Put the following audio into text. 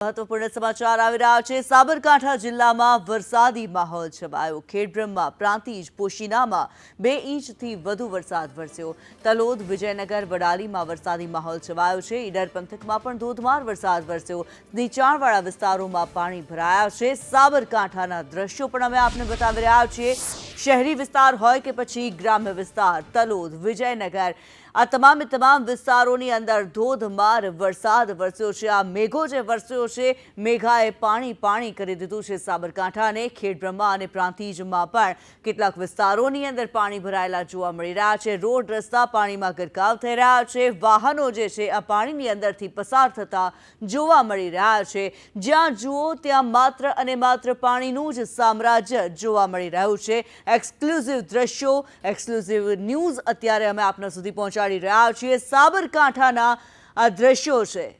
મહત્વપૂર્ણ સમાચાર આવી રહ્યા છે. સાબરકાંઠા જિલ્લામાં વરસાદી માહોલ છવાયો. ખેડબ્રહ્મા પ્રાંતિજ પોશીનામાં બે ઇંચથી વધુ વરસાદ વરસ્યો. તલોદ, વિજયનગર, વડાલીમાં વરસાદી માહોલ છવાયો છે. ઈડર પંથકમાં પણ ધોધમાર વરસાદ વરસ્યો. નીચાણવાળા વિસ્તારોમાં પાણી ભરાયા છે. સાબરકાંઠાના દ્રશ્યો પણ અમે આપને બતાવી રહ્યા છીએ. શહેરી વિસ્તાર હોય કે પછી ગ્રામ્ય વિસ્તાર, તલોદ, વિજયનગર, આ તમામે તમામ વિસ્તારોની અંદર ધોધમાર વરસાદ વરસ્યો છે. આ મેઘો જે વરસ્યો છે, મેઘાએ પાણી પાણી કરી દીધું છે સાબરકાંઠા અને ખેડબ્રહ્મા અને પ્રાંતિજમાં પણ. કેટલાક વિસ્તારોની અંદર પાણી ભરાયેલા જોવા મળી રહ્યા છે. રોડ, રસ્તા પાણીમાં ગરકાવ થઈ રહ્યા છે. વાહનો જે છે, આ પાણીની અંદરથી પસાર થતા જોવા મળી રહ્યા છે. જ્યાં જુઓ, ત્યાં માત્ર અને માત્ર પાણીનું જ સામ્રાજ્ય જોવા મળી રહ્યું છે. એક્સક્લુઝિવ દ્રશ્યો એક્સક્લુઝિવ ન્યૂઝ અત્યારે અમે આપના સુધી પહોંચાડી રહ્યા છીએ. સાબરકાંઠાના આ દ્રશ્યો છે.